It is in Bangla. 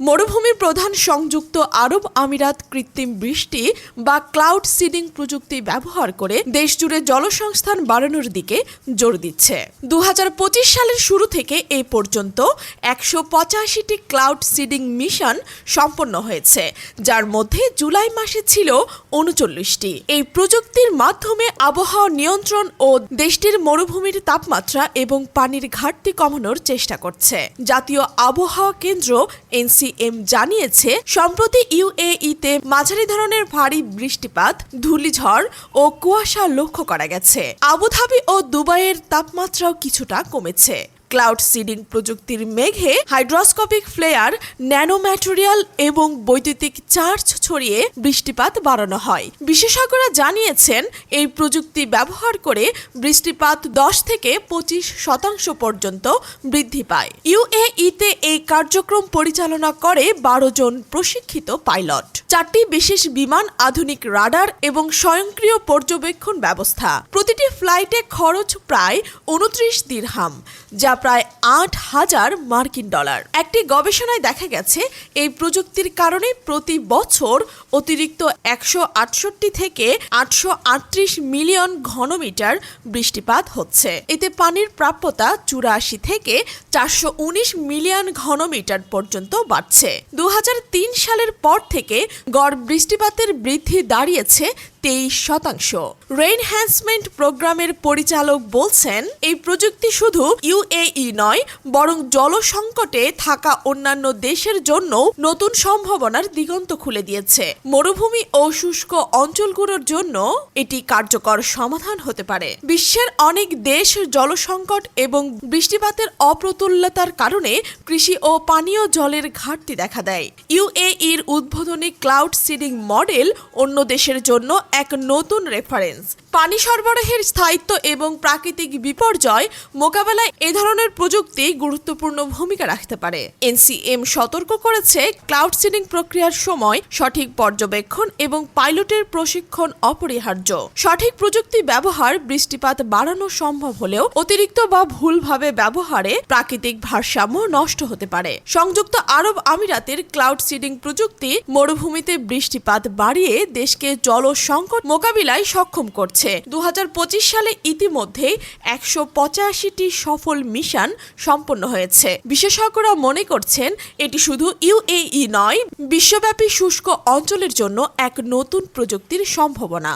মরুভূমি প্রধান সংযুক্ত আরব আমিরাত কৃত্রিম বৃষ্টি বা ক্লাউড সিডিং প্রযুক্তি ব্যবহার করে দেশজুড়ে জলসংস্থান বাড়ানোর দিকে জোর দিচ্ছে। দুই হাজার পঁচিশ সালের শুরু থেকে এই পর্যন্ত একশো পঁচাশিটি ক্লাউড সিডিং মিশন সম্পন্ন হয়েছে, যার মধ্যে জুলাই মাসে ছিল উনচল্লিশটি। এই প্রযুক্তির মাধ্যমে আবহাওয়া নিয়ন্ত্রণ ও দেশটির মরুভূমির তাপমাত্রা এবং পানির ঘাটতি কমানোর চেষ্টা করছে। জাতীয় আবহাওয়া কেন্দ্র এনসিএম জানিয়েছে, সম্প্রতি ইউএইতে মাঝারি ধরনের ভারী বৃষ্টিপাত, ধূলিঝড় ও কুয়াশা লক্ষ্য করা গেছে। আবুধাবি ও দুবাইয়ের তাপমাত্রাও কিছুটা কমেছে। ক্লাউড সিডিং প্রযুক্তির মেঘে হাইড্রোস্কোপিক ফ্লেয়ার, ন্যানোম্যাটেরিয়াল এবং বৈদ্যুতিক চার্জ ছড়িয়ে বৃষ্টিপাত বাড়ানো হয়। বিশেষজ্ঞরা জানিয়েছেন, এই প্রযুক্তি ব্যবহার করে বৃষ্টিপাত দশ থেকে পঁচিশ শতাংশ পর্যন্ত বৃদ্ধি পায়। ইউএইতে এই কার্যক্রম পরিচালনা করে বারো জন প্রশিক্ষিত পাইলট। চারটি বিশেষ বিমান, আধুনিক রাডার এবং স্বয়ংক্রিয় পর্যবেক্ষণ ব্যবস্থা। প্রতিটি ফ্লাইটে খরচ প্রায় উনত্রিশ দিরহাম, যা প্রায় আট হাজার মার্কিন ডলার। একটি গবেষণায় দেখা গেছে, এই প্রযুক্তির কারণে প্রতি বছর অতিরিক্ত একশো আটষট্টি থেকে আটশো আটত্রিশ মিলিয়ন ঘনমিটার বৃষ্টিপাত হচ্ছে। এতে পানির প্রাপ্যতা চুরাশি থেকে চারশো উনিশ মিলিয়ন ঘনমিটার পর্যন্ত বাড়ছে। দু হাজার তিন সালের পর থেকে গড় বৃষ্টিপাতের বৃদ্ধি দাঁড়িয়েছে তেইশ শতাংশ। রেইনহ্যান্সমেন্ট প্রোগ্রামের পরিচালক বলছেন, এই প্রযুক্তি শুধু ইউএই নয়, বরং জল সংকটে থাকা অন্যান্য দেশের জন্য নতুন সম্ভাবনার দিগন্ত খুলে দিয়েছে। মরুভূমি ও শুষ্ক অঞ্চলগুলোর জন্য এটি কার্যকর সমাধান হতে পারে। বিশ্বের অনেক দেশ জলসংকট এবং বৃষ্টিপাতের অপ্রতুল্যতার কারণে কৃষি ও পানীয় জলের ঘাটতি দেখা দেয়। ইউএইর উদ্বোধনী ক্লাউড সিডিং মডেল অন্য দেশের জন্য এক নতুন রেফারেন্স পানি সরবরাহের স্থায়িত্ব এবং প্রাকৃতিক বিপর্যয় মোকাবেলায় এ ধরনের প্রযুক্তি গুরুত্বপূর্ণ ভূমিকা রাখতে পারে। এনসিএম সতর্ক করেছে, ক্লাউড সিডিং প্রক্রিয়ার সময় সঠিক পর্যবেক্ষণ এবং পাইলটের প্রশিক্ষণ অপরিহার্য। সঠিক প্রযুক্তি ব্যবহার বৃষ্টিপাত বাড়ানো সম্ভব হলেও অতিরিক্ত বা ভুলভাবে ব্যবহারে প্রাকৃতিক ভারসাম্য নষ্ট হতে পারে। সংযুক্ত আরব আমিরাতের ক্লাউড সিডিং প্রযুক্তি মরুভূমিতে বৃষ্টিপাত বাড়িয়ে দেশকে জল সংকট মোকাবিলায় সক্ষম করছে। দু হাজার পঁচিশ সালে ইতিমধ্যে একশো পঁচাশিটি সফল মিশন সম্পন্ন হয়েছে। বিশেষজ্ঞরা মনে করছেন এটি শুধু ইউএই নয়, বিশ্বব্যাপী শুষ্ক অঞ্চলের জন্য এক নতুন প্রযুক্তির সম্ভাবনা।